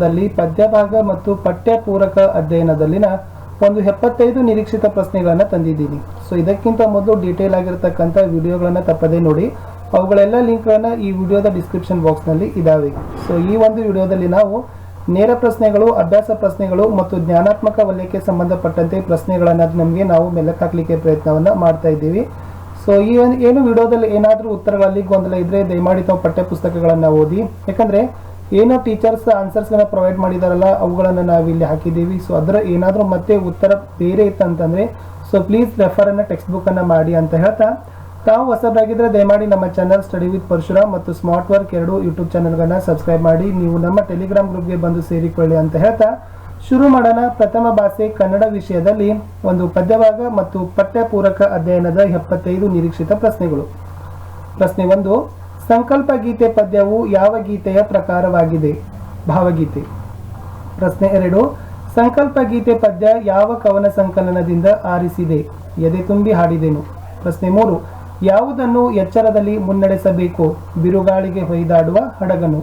ದಲ್ಲಿ ಪದ್ಯಭಾಗ ಮತ್ತು ಪಠ್ಯ ಪೂರಕ ಅಧ್ಯಯನದಲ್ಲಿನ ಒಂದು ಎಪ್ಪತ್ತೈದು ನಿರೀಕ್ಷಿತ ಪ್ರಶ್ನೆಗಳನ್ನು ತಂದಿದ್ದೀನಿ. ಸೊ ಇದಕ್ಕಿಂತ ಮೊದಲು ಡೀಟೇಲ್ ಆಗಿರತಕ್ಕಂಥ ವಿಡಿಯೋಗಳನ್ನು ತಪ್ಪದೇ ನೋಡಿ. ಅವುಗಳೆಲ್ಲ ಲಿಂಕ್ಗಳನ್ನು ಈ ವಿಡಿಯೋದ ಡಿಸ್ಕ್ರಿಪ್ಷನ್ ಬಾಕ್ಸ್ನಲ್ಲಿ ಇದ್ದಾವೆ ಸೊ ಈ ಒಂದು ವಿಡಿಯೋದಲ್ಲಿ ನಾವು ನೇರ ಪ್ರಶ್ನೆಗಳು, ಅಭ್ಯಾಸ ಪ್ರಶ್ನೆಗಳು ಮತ್ತು ಜ್ಞಾನಾತ್ಮಕ ವಲಯಕ್ಕೆ ಸಂಬಂಧಪಟ್ಟಂತೆ ಪ್ರಶ್ನೆಗಳನ್ನು ನಮಗೆ ನಾವು ಮೆಲ್ಲಕ್ಕೆ ಪ್ರಯತ್ನವನ್ನ ಮಾಡ್ತಾ ಇದ್ದೀವಿ. ಸೊ ಈ ಒಂದು ಏನು ವಿಡಿಯೋದಲ್ಲಿ ಏನಾದರೂ ಉತ್ತರಗಳಲ್ಲಿ ಗೊಂದಲ ಇದ್ರೆ ದಯಮಾಡಿ ತಾವು ಪಠ್ಯ ಪುಸ್ತಕಗಳನ್ನು ಓದಿ. ಯಾಕಂದ್ರೆ ಏನೋ ಟೀಚರ್ಸ್ ಆನ್ಸರ್ಸ್ಗಳನ್ನ ಪ್ರೊವೈಡ್ ಮಾಡಿದಾರಲ್ಲ, ಅವುಗಳನ್ನು ನಾವು ಇಲ್ಲಿ ಹಾಕಿದ್ದೀವಿ. ಸೊ ಅದರ ಏನಾದರೂ ಮತ್ತೆ ಉತ್ತರ ಬೇರೆ ಇತ್ತಂತಂದರೆ ಸೊ ಪ್ಲೀಸ್ ರೆಫರ್ ಅನ್ನ ಟೆಕ್ಸ್ಟ್ ಬುಕ್ ಅನ್ನ ಮಾಡಿ ಅಂತ ಹೇಳ್ತಾ, ತಾವು ಹೊಸದಾಗಿದ್ದರೆ ದಯಮಾಡಿ ನಮ್ಮ ಚಾನಲ್ ಸ್ಟಡಿ ವಿತ್ ಪರಶುರಾಮ್ ಮತ್ತು ಸ್ಮಾರ್ಟ್ ವರ್ಕ್ ಎರಡು ಯೂಟ್ಯೂಬ್ ಚಾನಲ್ಗಳನ್ನ ಸಬ್ಸ್ಕ್ರೈಬ್ ಮಾಡಿ, ನೀವು ನಮ್ಮ ಟೆಲಿಗ್ರಾಮ್ ಗ್ರೂಪ್ಗೆ ಬಂದು ಸೇರಿಕೊಳ್ಳಿ ಅಂತ ಹೇಳ್ತಾ, ಶುರು ಮಾಡೋಣ ಪ್ರಥಮ ಭಾಷೆ ಕನ್ನಡ ವಿಷಯದಲ್ಲಿ, ಒಂದು ಪದ್ಯಭಾಗ ಮತ್ತು ಪಠ್ಯಪೂರಕ ಅಧ್ಯಯನದ ಎಪ್ಪತ್ತೈದು ನಿರೀಕ್ಷಿತ ಪ್ರಶ್ನೆಗಳು. ಪ್ರಶ್ನೆ ಒಂದು ಸಂಕಲ್ಪ ಗೀತೆ ಪದ್ಯವು ಯಾವ ಗೀತೆಯ ಪ್ರಕಾರವಾಗಿದೆ? ಭಾವಗೀತೆ. ಪ್ರಶ್ನೆ ಎರಡು. ಸಂಕಲ್ಪ ಗೀತೆ ಪದ್ಯ ಯಾವ ಕವನ ಸಂಕಲನದಿಂದ ಆರಿಸಿದೆ? ಎದೆ ತುಂಬಿ ಹಾಡಿದೆನು. ಪ್ರಶ್ನೆ ಮೂರು. ಯಾವುದನ್ನು ಎಚ್ಚರದಲ್ಲಿ ಮುನ್ನಡೆಸಬೇಕು? ಬಿರುಗಾಳಿಗೆ ಹೊಯ್ದಾಡುವ ಹಡಗನು.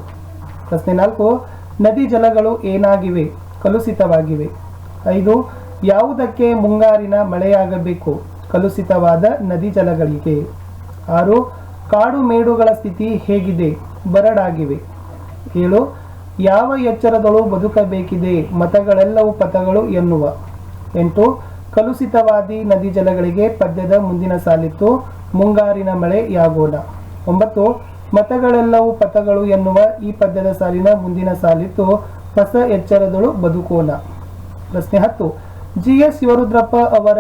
ಪ್ರಶ್ನೆ ನಾಲ್ಕು. ನದಿ ಜಲಗಳು ಏನಾಗಿವೆ? ಕಲುಷಿತವಾಗಿವೆ. ಐದು. ಯಾವುದಕ್ಕೆ ಮುಂಗಾರಿನ ಮಳೆಯಾಗಬೇಕು? ಕಲುಷಿತವಾದ ನದಿ ಜಲಗಳಿಗೆ. ಆರು. ಕಾಡು ಮೇಡುಗಳ ಸ್ಥಿತಿ ಹೇಗಿದೆ? ಬರಡಾಗಿವೆ. ಏಳು ಯಾವ ಎಚ್ಚರಗಳು ಬದುಕಬೇಕಿದೆ, ಮತಗಳೆಲ್ಲವೂ ಪಥಗಳು ಎನ್ನುವ. ಎಂಟು, ಕಲುಷಿತವಾದಿ ನದಿ ಜಲಗಳಿಗೆ ಪದ್ಯದ ಮುಂದಿನ ಸಾಲಿತ್ತು, ಮುಂಗಾರಿನ ಮಳೆ ಯಾಗೋಣ. ಒಂಬತ್ತು, ಮತಗಳೆಲ್ಲವೂ ಪಥಗಳು ಎನ್ನುವ ಈ ಪದ್ಯದ ಸಾಲಿನ ಮುಂದಿನ ಸಾಲಿತ್ತು, ಹೊಸ ಎಚ್ಚರದಳು ಬದುಕೋಣ. ಪ್ರಶ್ನೆ ಹತ್ತು, ಜಿ ಎಸ್ ಶಿವರುದ್ರಪ್ಪ ಅವರ,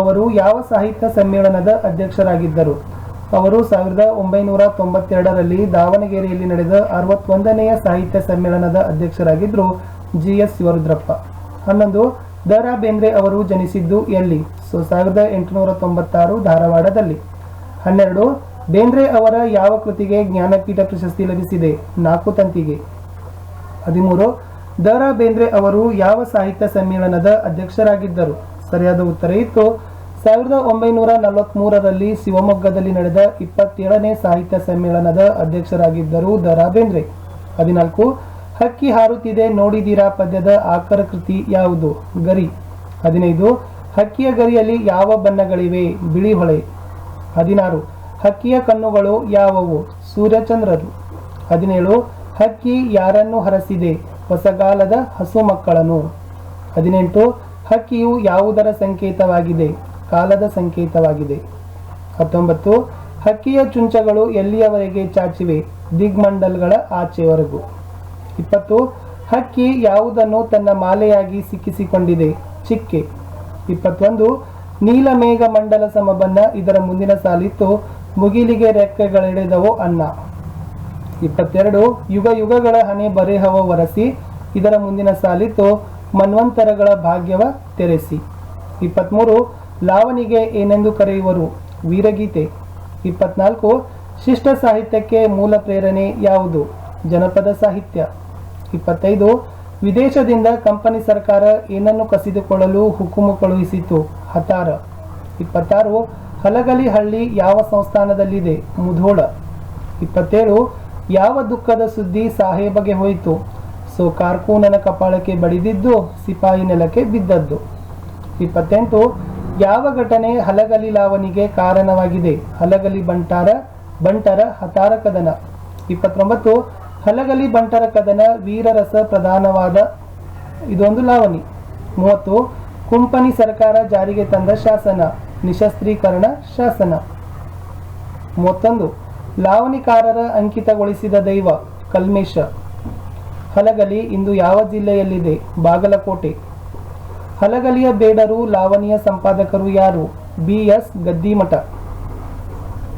ಅವರು ಯಾವ ಸಾಹಿತ್ಯ ಸಮ್ಮೇಳನದ ಅಧ್ಯಕ್ಷರಾಗಿದ್ದರು? ಅವರು ಸಾವಿರದ ಒಂಬೈನೂರ ತೊಂಬತ್ತೆರಡರಲ್ಲಿ ದಾವಣಗೆರೆಯಲ್ಲಿ ನಡೆದ ಅರವತ್ತೊಂದನೆಯ ಸಾಹಿತ್ಯ ಸಮ್ಮೇಳನದ ಅಧ್ಯಕ್ಷರಾಗಿದ್ದರು ಜಿ ಎಸ್ ಶಿವರುದ್ರಪ್ಪ. ಹನ್ನೊಂದು ದ ರಾ ಬೇಂದ್ರೆ ಅವರು ಜನಿಸಿದ್ದು ಎಲ್ಲಿ? ಸೊ, ಸಾವಿರದ ಎಂಟುನೂರ ತೊಂಬತ್ತಾರು ಧಾರವಾಡದಲ್ಲಿ. ಹನ್ನೆರಡು, ಬೇಂದ್ರೆ ಅವರ ಯಾವ ಕೃತಿಗೆ ಜ್ಞಾನಪೀಠ ಪ್ರಶಸ್ತಿ ಲಭಿಸಿದೆ? ನಾಲ್ಕು ತಂತಿಗೆ. ಹದಿಮೂರು ದ ರಾ ಬೇಂದ್ರೆ ಅವರು ಯಾವ ಸಾಹಿತ್ಯ ಸಮ್ಮೇಳನದ ಅಧ್ಯಕ್ಷರಾಗಿದ್ದರು? ಸರಿಯಾದ ಉತ್ತರ ಇತ್ತು ಸಾವಿರದ ಒಂಬೈನೂರ ನಲವತ್ಮೂರರಲ್ಲಿ ಶಿವಮೊಗ್ಗದಲ್ಲಿ ನಡೆದ ಇಪ್ಪತ್ತೇಳನೇ ಸಾಹಿತ್ಯ ಸಮ್ಮೇಳನದ ಅಧ್ಯಕ್ಷರಾಗಿದ್ದರು ದ ರಾ ಬೇಂದ್ರೆ ಹದಿನಾಲ್ಕು, ಹಕ್ಕಿ ಹಾರುತ್ತಿದೆ ನೋಡಿದಿರಾ ಪದ್ಯದ ಆಕರ ಕೃತಿ ಯಾವುದು? ಗರಿ. ಹದಿನೈದು, ಹಕ್ಕಿಯ ಗರಿಯಲ್ಲಿ ಯಾವ ಬಣ್ಣಗಳಿವೆ? ಬಿಳಿ ಹೊಳೆ. ಹದಿನಾರು, ಹಕ್ಕಿಯ ಕಣ್ಣುಗಳು ಯಾವುವು? ಸೂರ್ಯಚಂದ್ರರು ಹದಿನೇಳು, ಹಕ್ಕಿ ಯಾರನ್ನು ಹರಸಿದೆ? ಹೊಸಗಾಲದ ಹಸು ಮಕ್ಕಳನ್ನು. ಹದಿನೆಂಟು, ಹಕ್ಕಿಯು ಯಾವುದರ ಸಂಕೇತವಾಗಿದೆ? ಕಾಲದ ಸಂಕೇತವಾಗಿದೆ. ಹತ್ತೊಂಬತ್ತು, ಹಕ್ಕಿಯ ಚುಂಚಗಳು ಎಲ್ಲಿಯವರೆಗೆ ಚಾಚಿವೆ? ದಿಗ್ಮಂಡಲ್ಗಳ ಆಚೆವರೆಗೂ. ಇಪ್ಪತ್ತು, ಹಕ್ಕಿ ಯಾವುದನ್ನು ತನ್ನ ಮಾಲೆಯಾಗಿ ಸಿಕ್ಕಿಸಿಕೊಂಡಿದೆ? ಚಿಕ್ಕೆ. ಇಪ್ಪತ್ತೊಂದು ನೀಲಮೇಘ ಮಂಡಲ ಸಮಬನ್ನ ಇದರ ಮುಂದಿನ ಸಾಲಿತ್ತು. ಮುಗಿಲಿಗೆ ರೆಕ್ಕೆಗಳೆಳೆದವೋ ಅನ್ನ. ಇಪ್ಪತ್ತೆರಡು, ಯುಗ ಯುಗಗಳ ಹಣೆ ಬರೆಹವ ಒರೆಸಿ ಇದರ ಮುಂದಿನ ಸಾಲಿತ್ತು. ಮನ್ವಂತರಗಳ ಭಾಗ್ಯವ ತೆರೆಸಿ. ಇಪ್ಪತ್ತ್ಮೂರು ಲಾವಣಿಗೆ ಏನೆಂದು ಕರೆಯುವರು? ವೀರಗೀತೆ ಇಪ್ಪತ್ನಾಲ್ಕು. ಶಿಷ್ಟ ಸಾಹಿತ್ಯಕ್ಕೆ ಮೂಲ ಪ್ರೇರಣೆ ಯಾವುದು? ಜನಪದ ಸಾಹಿತ್ಯ. ಇಪ್ಪತ್ತೈದು. ವಿದೇಶದಿಂದ ಕಂಪನಿ ಸರ್ಕಾರ ಏನನ್ನು ಕಸಿದುಕೊಳ್ಳಲು ಹುಕುಮು ಕಳುಹಿಸಿತು? ಹತಾರ ಇಪ್ಪತ್ತಾರು. ಹಲಗಲಿ ಹಳ್ಳಿ ಯಾವ ಸಂಸ್ಥಾನದಲ್ಲಿದೆ? ಮುಧೋಳ. ಇಪ್ಪತ್ತೇಳು. ಯಾವ ದುಃಖದ ಸುದ್ದಿ ಸಾಹೇಬಗೆ ಹೋಯಿತು? ಸೊ ಕಾರ್ಕೂನನ ಕಪಾಳಕ್ಕೆ ಬಡಿದಿದ್ದು, ಸಿಪಾಯಿ ನೆಲಕ್ಕೆ ಬಿದ್ದದ್ದು. ಇಪ್ಪತ್ತೆಂಟು. ಯಾವ ಘಟನೆ ಹಲಗಲಿ ಲಾವಣಿಗೆ ಕಾರಣವಾಗಿದೆ? ಹಲಗಲಿ ಬಂಟಾರ, ಬಂಟರ ಹತಾರ ಕದನ. ಇಪ್ಪತ್ತೊಂಬತ್ತು, ಹಲಗಲಿ ಬಂಟರ ಕದನ ವೀರರಸ ಪ್ರಧಾನವಾದ ಇದೊಂದು ಲಾವಣಿ. ಮೂವತ್ತು, ಕುಂಪನಿ ಸರ್ಕಾರ ಜಾರಿಗೆ ತಂದ ಶಾಸನ, ನಿಶಸ್ತ್ರೀಕರಣ ಶಾಸನ. ಮೂವತ್ತೊಂದು, ಲಾವಣಿಕಾರರ ಅಂಕಿತಗೊಳಿಸಿದ ದೈವ ಕಲ್ಮೇಶ. ಹಲಗಲಿ ಇಂದು ಯಾವ ಜಿಲ್ಲೆಯಲ್ಲಿದೆ? ಬಾಗಲಕೋಟೆ. ಹಲಗಲಿಯ ಬೇಡರು, ಲಾವಣಿಯ ಸಂಪಾದಕರು ಯಾರು? B S Gaddimath.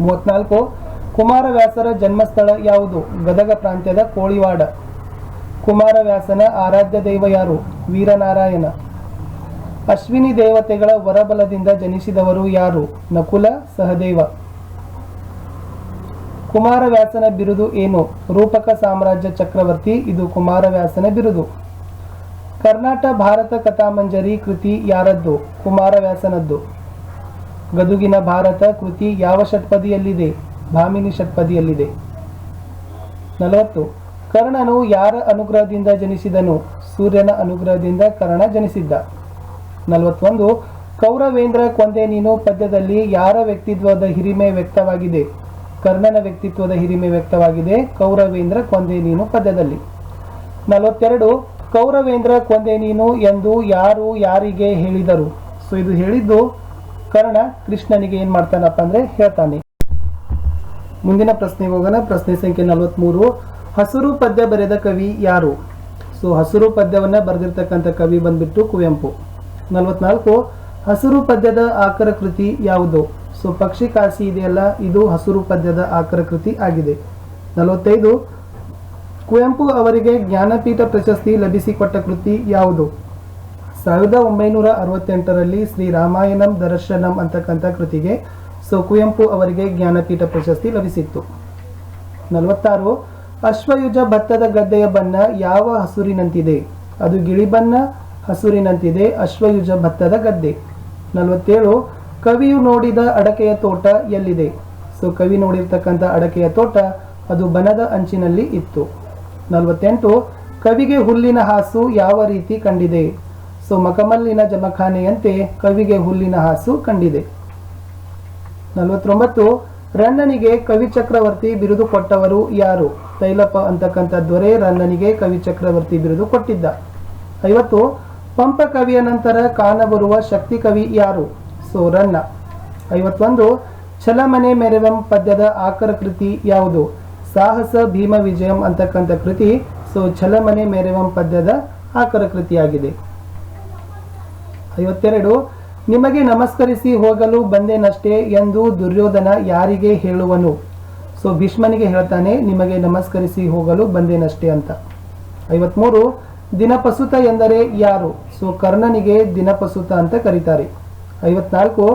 ಮೂವತ್ನಾಲ್ಕು, ಕುಮಾರವ್ಯಾಸರ ಜನ್ಮಸ್ಥಳ ಯಾವುದು? ಗದಗ ಪ್ರಾಂತ್ಯದ ಕೋಳಿವಾಡ. ಕುಮಾರವ್ಯಾಸನ ಆರಾಧ್ಯ ದೈವ ಯಾರು? ವೀರನಾರಾಯಣ. ಅಶ್ವಿನಿ ದೇವತೆಗಳ ವರಬಲದಿಂದ ಜನಿಸಿದವರು ಯಾರು? ನಕುಲ ಸಹದೇವ. ಕುಮಾರವ್ಯಾಸನ ಬಿರುದು ಏನು? ರೂಪಕ ಸಾಮ್ರಾಜ್ಯ ಚಕ್ರವರ್ತಿ, ಇದು ಕುಮಾರವ್ಯಾಸನ ಬಿರುದು. ಕರ್ನಾಟ ಭಾರತ ಕಥಾಮಂಜರಿ ಕೃತಿ ಯಾರದ್ದು? ಕುಮಾರವ್ಯಾಸನದ್ದು. ಗದುಗಿನ ಭಾರತ ಕೃತಿ ಯಾವ ಷಟ್ಪದಿಯಲ್ಲಿದೆ ಭಾಮಿನಿ ಷಟ್ಪದಿಯಲ್ಲಿದೆ ನಲವತ್ತು. ಕರ್ಣನು ಯಾರ ಅನುಗ್ರಹದಿಂದ ಜನಿಸಿದನು? ಸೂರ್ಯನ ಅನುಗ್ರಹದಿಂದ ಕರ್ಣ ಜನಿಸಿದ್ದ. ನಲವತ್ತೊಂದು. ಕೌರವೇಂದ್ರ ಕೊಂದೆ ನೀನು ಪದ್ಯದಲ್ಲಿ ಯಾರ ವ್ಯಕ್ತಿತ್ವದ ಹಿರಿಮೆ ವ್ಯಕ್ತವಾಗಿದೆ? ಕರ್ಣನ ವ್ಯಕ್ತಿತ್ವದ ಹಿರಿಮೆ ವ್ಯಕ್ತವಾಗಿದೆ ಕೌರವೇಂದ್ರ ಕೊಂದೆ ನೀನು ಪದ್ಯದಲ್ಲಿ. ನಲವತ್ತೆರಡು. ಕೌರವೇಂದ್ರ ಕೊಂದೆ ನೀನು ಎಂದು ಯಾರು ಯಾರಿಗೆ ಹೇಳಿದರು? ಸೊ ಇದು ಹೇಳಿದ್ದು ಕರ್ಣ ಕೃಷ್ಣನಿಗೆ ಏನ್ ಮಾಡ್ತಾನಪ್ಪ ಅಂದ್ರೆ ಹೇಳ್ತಾನೆ. ಮುಂದಿನ ಪ್ರಶ್ನೆಗೆ ಹೋಗೋಣ. ಪ್ರಶ್ನೆ ಸಂಖ್ಯೆ ನಲವತ್ತ್ಮೂರು ಹಸಿರು ಪದ್ಯ ಬರೆದ ಕವಿ ಯಾರು? ಸೊ ಹಸುರು ಪದ್ಯವನ್ನ ಬರೆದಿರ್ತಕ್ಕಂಥ ಕವಿ ಬಂದ್ಬಿಟ್ಟು ಕುವೆಂಪು. ನಲವತ್ನಾಲ್ಕು. ಹಸಿರು ಪದ್ಯದ ಆಕರ ಕೃತಿ ಯಾವುದು? ಸೊ ಪಕ್ಷಿ ಕಾಸಿ ಇದೆಯಲ್ಲ, ಇದು ಹಸುರು ಪದ್ಯದ ಆಕರ ಕೃತಿ ಆಗಿದೆ. ನಲವತ್ತೈದು. ಕುವೆಂಪು ಅವರಿಗೆ ಜ್ಞಾನಪೀಠ ಪ್ರಶಸ್ತಿ ಲಭಿಸಿಕೊಟ್ಟ ಕೃತಿ ಯಾವುದು? ಸಾವಿರದ ಒಂಬೈನೂರ ಅರವತ್ತೆಂಟರಲ್ಲಿ ಶ್ರೀ ರಾಮಾಯಣಂ ದರ್ಶನಂ ಅಂತಕ್ಕಂಥ ಕೃತಿಗೆ ಸೊ ಕುವೆಂಪು ಅವರಿಗೆ ಜ್ಞಾನಪೀಠ ಪ್ರಶಸ್ತಿ ಲಭಿಸಿತ್ತು. ನಲವತ್ತಾರು, ಅಶ್ವಯುಜ ಭತ್ತದ ಗದ್ದೆಯ ಬಣ್ಣ ಯಾವ ಹಸುರಿನಂತಿದೆ? ಅದು ಗಿಳಿ ಬಣ್ಣ, ಹಸುರಿನಂತಿದೆ, ಅಶ್ವಯುಜ ಭತ್ತದ ಗದ್ದೆ. ನಲವತ್ತೇಳು, ಕವಿಯು ನೋಡಿದ ಅಡಕೆಯ ತೋಟ ಎಲ್ಲಿದೆ? ಸೊ ಕವಿ ನೋಡಿರ್ತಕ್ಕಂಥ ಅಡಕೆಯ ತೋಟ ಅದು ಬನದ ಅಂಚಿನಲ್ಲಿ ಇತ್ತು. ನಲವತ್ತೆಂಟು, ಕವಿಗೆ ಹುಲ್ಲಿನ ಹಾಸು ಯಾವ ರೀತಿ ಕಂಡಿದೆ? ಸೊ, ಮಕಮಲ್ಲಿನ ಜಮಖಾನೆಯಂತೆ ಕವಿಗೆ ಹುಲ್ಲಿನ ಹಾಸು ಕಂಡಿದೆ. ನಲವತ್ತೊಂಬತ್ತು ರನ್ನನಿಗೆ ಕವಿ ಚಕ್ರವರ್ತಿ ಬಿರುದು ಕೊಟ್ಟವರು ಯಾರು? ತೈಲಪ್ಪ ಅಂತಕ್ಕಂಥ ದೊರೆ ರನ್ನನಿಗೆ ಕವಿ ಚಕ್ರವರ್ತಿ ಬಿರುದು ಕೊಟ್ಟಿದ್ದ. ಐವತ್ತು, ಪಂಪ ಕವಿಯ ನಂತರ ಕಾಣಬರುವ ಶಕ್ತಿ ಕವಿ ಯಾರು? ಸೊ ರನ್ನ ಐವತ್ತೊಂದು ಛಲಮನೆ ಮೆರವಂ ಪದ್ಯದ ಆಕರ ಕೃತಿ ಯಾವುದು? ಸಾಹಸ, ಭೀಮ, ವಿಜಯಂ ಅಂತಕ್ಕಂಥ ಕೃತಿ ಸೊ ಛಲಮನೆ ಮೇರೆವಂ ಪದ್ಯದ ಆಕರ ಕೃತಿಯಾಗಿದೆ. ಐವತ್ತೆರಡು, ನಿಮಗೆ ನಮಸ್ಕರಿಸಿ ಹೋಗಲು ಬಂದೇನಷ್ಟೇ ಎಂದು ದುರ್ಯೋಧನ ಯಾರಿಗೆ ಹೇಳುವನು? ಸೊ ಭೀಷ್ಮನಿಗೆ ಹೇಳ್ತಾನೆ, ನಿಮಗೆ ನಮಸ್ಕರಿಸಿ ಹೋಗಲು ಬಂದೇನಷ್ಟೇ ಅಂತ. ಐವತ್ಮೂರು, ದಿನಪಸುತ ಎಂದರೆ ಯಾರು? ಸೊ ಕರ್ಣನಿಗೆ ದಿನಪಸುತ ಅಂತ ಕರೀತಾರೆ. ಐವತ್ನಾಲ್ಕು,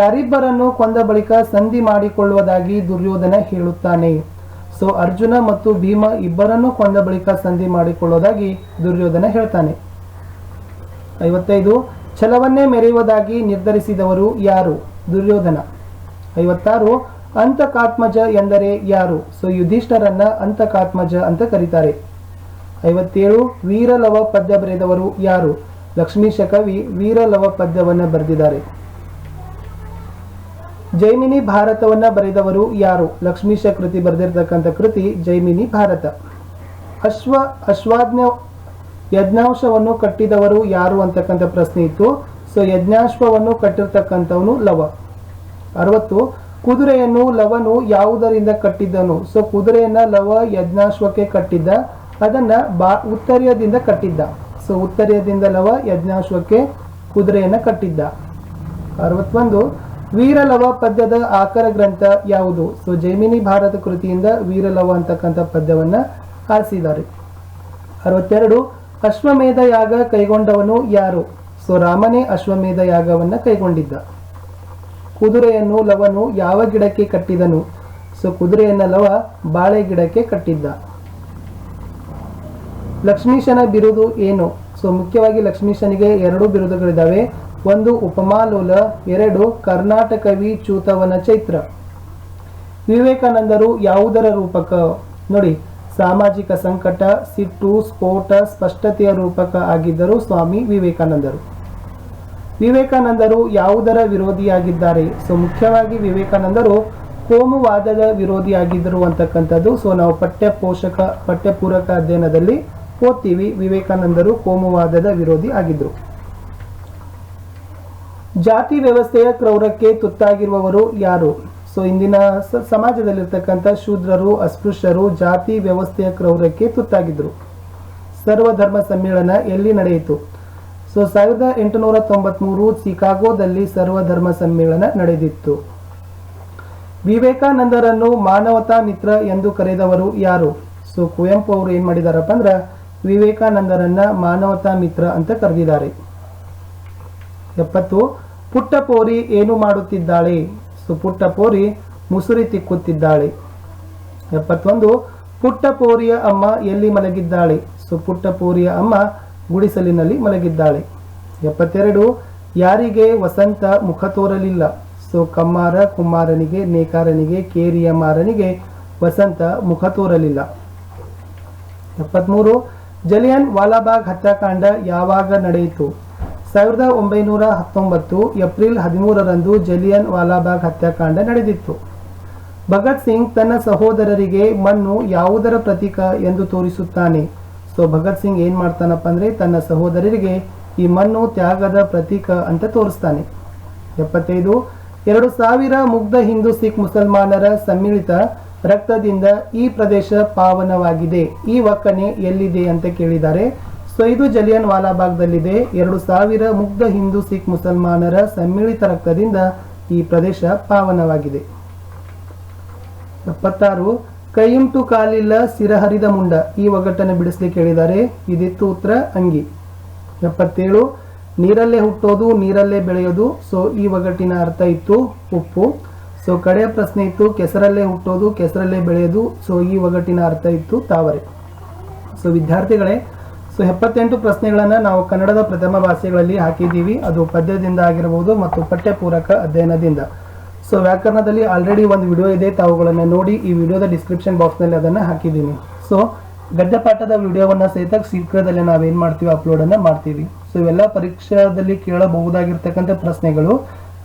ಯಾರಿಬ್ಬರನ್ನು ಕೊಂದ ಬಳಿಕ ಸಂಧಿ ಮಾಡಿಕೊಳ್ಳುವುದಾಗಿ ದುರ್ಯೋಧನ ಹೇಳುತ್ತಾನೆ. ಸೊ ಅರ್ಜುನ ಮತ್ತು ಭೀಮ ಇಬ್ಬರನ್ನೂ ಕೊಂದ ಬಳಿಕ ಸಂಧಿ ಮಾಡಿಕೊಳ್ಳೋದಾಗಿ ದುರ್ಯೋಧನ ಹೇಳ್ತಾನೆ. ಐವತ್ತೈದು, ಛಲವನ್ನೇ ಮೆರೆಯುವುದಾಗಿ ನಿರ್ಧರಿಸಿದವರು ಯಾರು? ದುರ್ಯೋಧನ. ಐವತ್ತಾರು, ಅಂತಕಾತ್ಮಜ ಎಂದರೆ ಯಾರು? ಸೊ ಯುಧಿಷ್ಠರನ್ನ ಅಂತಕಾತ್ಮಜ ಅಂತ ಕರೀತಾರೆ. ಐವತ್ತೇಳು, ವೀರಲವ ಪದ್ಯ ಬರೆದವರು ಯಾರು? ಲಕ್ಷ್ಮೀಶ ಕವಿ ವೀರಲವ ಪದ್ಯವನ್ನು ಬರೆದಿದ್ದಾರೆ. ಜೈಮಿನಿ ಭಾರತವನ್ನ ಬರೆದವರು ಯಾರು? ಲಕ್ಷ್ಮೀಶ ಕೃತಿ ಬರೆದಿರ್ತಕ್ಕಂಥ ಕೃತಿ ಜೈಮಿನಿ ಭಾರತ. ಅಶ್ವ ಅಶ್ವಾಜ್ಞ ಯಜ್ಞಾಂಶವನ್ನು ಕಟ್ಟಿದವರು ಯಾರು ಅಂತಕ್ಕಂಥ ಪ್ರಶ್ನೆ ಇತ್ತು. ಸೊ ಯಜ್ಞಾಶ್ವವನ್ನು ಕಟ್ಟಿರ್ತಕ್ಕಂಥವನು ಲವ. ಅರವತ್ತು, ಕುದುರೆಯನ್ನು ಲವನು ಯಾವುದರಿಂದ ಕಟ್ಟಿದ್ದನು? ಸೊ ಕುದುರೆಯನ್ನ ಲವ ಯಜ್ಞಾಶ್ವಕ್ಕೆ ಕಟ್ಟಿದ್ದ, ಅದನ್ನ ಬಾ, ಉತ್ತರ್ಯದಿಂದ ಕಟ್ಟಿದ್ದ. ಸೊ ಉತ್ತರ್ಯದಿಂದ ಲವ ಯಜ್ಞಾಶ್ವಕ್ಕೆ ಕುದುರೆಯನ್ನ ಕಟ್ಟಿದ್ದ. ಅರವತ್ತೊಂದು ವೀರಲವ ಪದ್ಯದ ಆಕರ ಗ್ರಂಥ ಯಾವುದು? ಸೊ, ಜೈಮಿನಿ ಭಾರತ ಕೃತಿಯಿಂದ ವೀರಲವ ಅಂತಕ್ಕಂಥ ಪದ್ಯವನ್ನ ಆರಿಸಿದ್ದಾರೆ ಅರವತ್ತೆರಡು, ಅಶ್ವಮೇಧ ಯಾಗ ಕೈಗೊಂಡವನು ಯಾರು? ಸೊ, ರಾಮನೇ ಅಶ್ವಮೇಧ ಯಾಗವನ್ನ ಕೈಗೊಂಡಿದ್ದ. ಕುದುರೆಯನ್ನು, ಲವನು ಯಾವ ಗಿಡಕ್ಕೆ ಕಟ್ಟಿದನು? ಸೊ, ಕುದುರೆಯನ್ನ ಲವ ಬಾಳೆ ಗಿಡಕ್ಕೆ ಕಟ್ಟಿದ್ದ. ಲಕ್ಷ್ಮೀಶನ ಬಿರುದು ಏನು? ಸೊ, ಮುಖ್ಯವಾಗಿ ಲಕ್ಷ್ಮೀಶನಿಗೆ ಎರಡು ಬಿರುದುಗಳಿದ್ದಾವೆ. ಒಂದು ಉಪಮಾಲೋಲ ಎರಡು ಕರ್ನಾಟಕವಿ ಚೂತವನ ಚೈತ್ರ. ವಿವೇಕಾನಂದರು ಯಾವುದರ ರೂಪಕ? ನೋಡಿ, ಸಾಮಾಜಿಕ ಸಂಕಟ, ಸಿಟ್ಟು, ಸ್ಫೋಟ, ಸ್ಪಷ್ಟತೆಯ ರೂಪಕ ಆಗಿದ್ದರು ಸ್ವಾಮಿ ವಿವೇಕಾನಂದರು. ವಿವೇಕಾನಂದರು ಯಾವುದರ ವಿರೋಧಿಯಾಗಿದ್ದಾರೆ? ಸೊ, ಮುಖ್ಯವಾಗಿ ವಿವೇಕಾನಂದರು ಕೋಮುವಾದದ ವಿರೋಧಿಯಾಗಿದ್ದರು ಅಂತಕ್ಕಂಥದ್ದು ಸೊ, ನಾವು ಪಠ್ಯ ಪೋಷಕ, ಪಠ್ಯಪೂರಕ ಅಧ್ಯಯನದಲ್ಲಿ ಓದ್ತೀವಿ. ವಿವೇಕಾನಂದರು ಕೋಮುವಾದದ ವಿರೋಧಿ ಆಗಿದ್ರು. ಜಾತಿ ವ್ಯವಸ್ಥೆಯ ಕ್ರೌರಕ್ಕೆ ತುತ್ತಾಗಿರುವವರು ಯಾರು? ಸೊ ಇಂದಿನ ಸಮಾಜದಲ್ಲಿರ್ತಕ್ಕಂಥ ಶೂದ್ರರು, ಅಸ್ಪೃಶ್ಯರು ಜಾತಿ ವ್ಯವಸ್ಥೆಯ ಕ್ರೌರಕ್ಕೆ ತುತ್ತಾಗಿದ್ರು ಸರ್ವಧರ್ಮ ಸಮ್ಮೇಳನ ಎಲ್ಲಿ ನಡೆಯಿತು? ಸೊ ಸಾವಿರದ ಎಂಟುನೂರ ತೊಂಬತ್ಮೂರು ಚಿಕಾಗೋದಲ್ಲಿ ಸರ್ವಧರ್ಮ ಸಮ್ಮೇಳನ ನಡೆದಿತ್ತು. ವಿವೇಕಾನಂದರನ್ನು ಮಾನವತಾ ಮಿತ್ರ ಎಂದು ಕರೆದವರು ಯಾರು? ಸೊ ಕುವೆಂಪು ಅವರು ಏನ್ ಮಾಡಿದಾರಪ್ಪ ಅಂದ್ರ ವಿವೇಕಾನಂದರನ್ನ ಮಾನವತಾ ಮಿತ್ರ ಅಂತ ಕರೆದಿದ್ದಾರೆ. ಎಪ್ಪತ್ತು, ಪುಟ್ಟ ಪೋರಿ ಏನು ಮಾಡುತ್ತಿದ್ದಾಳೆ? ಸೊ, ಪುಟ್ಟ ಪೋರಿ ಮುಸುರಿ ತಿಕ್ಕುತ್ತಿದ್ದಾಳೆ. ಎಪ್ಪತ್ತೊಂದು, ಪುಟ್ಟ ಪೋರಿಯ ಅಮ್ಮ ಎಲ್ಲಿ ಮಲಗಿದ್ದಾಳೆ? ಸೊ, ಪುಟ್ಟ ಪೋರಿಯ ಅಮ್ಮ ಗುಡಿಸಲಿನಲ್ಲಿ ಮಲಗಿದ್ದಾಳೆ. ಎಪ್ಪತ್ತೆರಡು, ಯಾರಿಗೆ ವಸಂತ ಮುಖ ತೋರಲಿಲ್ಲ? ಸೊ, ಕಮ್ಮಾರ ಕುಮಾರನಿಗೆ ನೇಕಾರನಿಗೆ, ಕೇರಿಯ ಮಾರನಿಗೆ ವಸಂತ ಮುಖ ತೋರಲಿಲ್ಲ. ಎಪ್ಪತ್ಮೂರು, ಜಲಿಯನ್ ವಾಲಾಬಾಗ್ ಹತ್ಯಾಕಾಂಡ ಯಾವಾಗ ನಡೆಯಿತು? ಸಾವಿರದ ಒಂಬೈನೂರ ಹತ್ತೊಂಬತ್ತು ಏಪ್ರಿಲ್ ಹದಿಮೂರರಂದು ಜಲಿಯನ್ ವಾಲಾಬಾಗ್ ಹತ್ಯಾಕಾಂಡ ನಡೆದಿತ್ತು. ಭಗತ್ ಸಿಂಗ್ ತನ್ನ ಸಹೋದರರಿಗೆ ಮಣ್ಣು ಯಾವುದರ ಪ್ರತೀಕ ಎಂದು ತೋರಿಸುತ್ತಾನೆ. ಸೊ ಭಗತ್ ಸಿಂಗ್ ಏನು ಮಾಡ್ತಾನಪ್ಪ ಅಂದ್ರೆ ತನ್ನ ಸಹೋದರರಿಗೆ ಈ ಮಣ್ಣು ತ್ಯಾಗದ ಪ್ರತೀಕ ಅಂತ ತೋರಿಸ್ತಾನೆ. ಎಪ್ಪತ್ತೈದು, ಎರಡು ಸಾವಿರ ಮುಗ್ಧ ಹಿಂದೂ ಸಿಖ್ ಮುಸಲ್ಮಾನರ ಸಮ್ಮಿಳಿತ ರಕ್ತದಿಂದ ಈ ಪ್ರದೇಶ ಪಾವನವಾಗಿದೆ. ಈ ಒಕ್ಕಣೆ ಎಲ್ಲಿದೆ ಅಂತ ಕೇಳಿದ್ದಾರೆ. ಸೊ ಇದು ಜಲಿಯನ್ ವಾಲಾಬಾಗ್ದಲ್ಲಿದೆ ಎರಡು ಸಾವಿರ ಮುಗ್ಧ ಹಿಂದೂ ಸಿಖ್ ಮುಸಲ್ಮಾನರ ಸಮ್ಮಿಳಿತ ರಕ್ತದಿಂದ ಈ ಪ್ರದೇಶ ಪಾವನವಾಗಿದೆ. ಎಪ್ಪತ್ತಾರು, ಕೈಯುಂಟು ಕಾಲಿಲ್ಲ ಸಿರಹರಿದ ಮುಂಡ. ಈ ಒಗ್ಗಟ್ಟನ್ನು ಬಿಡಿಸ್ಲಿಕ್ಕೆ ಹೇಳಿದ್ದಾರೆ. ಇದಿತ್ತು ಉತ್ತರ ಅಂಗಿ. ಎಪ್ಪತ್ತೇಳು, ನೀರಲ್ಲೇ ಹುಟ್ಟೋದು, ನೀರಲ್ಲೇ ಬೆಳೆಯೋದು. ಸೊ, ಈ ಒಗ್ಗಟ್ಟಿನ ಅರ್ಥ ಇತ್ತು ಉಪ್ಪು. ಸೊ, ಕಡೆಯ ಪ್ರಶ್ನೆ ಇತ್ತು, ಕೆಸರಲ್ಲೇ ಹುಟ್ಟೋದು, ಕೆಸರಲ್ಲೇ ಬೆಳೆಯೋದು. ಸೊ, ಈ ಒಗ್ಗಟ್ಟಿನ ಅರ್ಥ ಇತ್ತು ತಾವರೆ. ಸೊ, ವಿದ್ಯಾರ್ಥಿಗಳೇ ಸೊ ಎಪ್ಪತ್ತೆಂಟು ಪ್ರಶ್ನೆಗಳನ್ನು ನಾವು ಕನ್ನಡದ ಪ್ರಥಮ ಭಾಷೆಗಳಲ್ಲಿ ಹಾಕಿದ್ದೀವಿ. ಅದು ಪದ್ಯದಿಂದ ಆಗಿರಬಹುದು ಮತ್ತು ಪಠ್ಯಪೂರಕ ಅಧ್ಯಯನದಿಂದ. ಸೊ ವ್ಯಾಕರಣದಲ್ಲಿ ಆಲ್ರೆಡಿ ಒಂದು ವಿಡಿಯೋ ಇದೆ. ತಾವುಗಳನ್ನು ನೋಡಿ ಈ ವಿಡಿಯೋದ ಡಿಸ್ಕ್ರಿಪ್ಷನ್ ಬಾಕ್ಸ್ನಲ್ಲಿ ಅದನ್ನು ಹಾಕಿದ್ದೀನಿ. ಸೊ ಗದ್ಯಪಾಠದ ವಿಡಿಯೋವನ್ನು ಸಹಿತ ಶೀಘ್ರದಲ್ಲೇ ನಾವೇನು ಮಾಡ್ತೀವಿ? ಅಪ್ಲೋಡನ್ನು ಮಾಡ್ತೀವಿ. ಸೊ ಇವೆಲ್ಲ ಪರೀಕ್ಷಾದಲ್ಲಿ ಕೇಳಬಹುದಾಗಿರ್ತಕ್ಕಂಥ ಪ್ರಶ್ನೆಗಳು,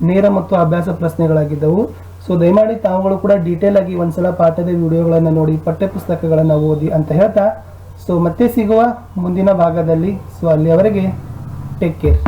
ನೇರ ಮತ್ತು ಅಭ್ಯಾಸ ಪ್ರಶ್ನೆಗಳಾಗಿದ್ದವು. ಸೊ ದಯಮಾಡಿ ತಾವುಗಳು ಕೂಡ ಡೀಟೇಲ್ ಆಗಿ ಒಂದ್ಸಲ ಪಾಠದ ವಿಡಿಯೋಗಳನ್ನು ನೋಡಿ, ಪಠ್ಯಪುಸ್ತಕಗಳನ್ನು ಓದಿ ಅಂತ ಹೇಳ್ತಾ ಸೊ ಮತ್ತೆ ಸಿಗುವ ಮುಂದಿನ ಭಾಗದಲ್ಲಿ. ಸೊ ಅಲ್ಲಿಯವರೆಗೆ ಟೇಕ್ ಕೇರ್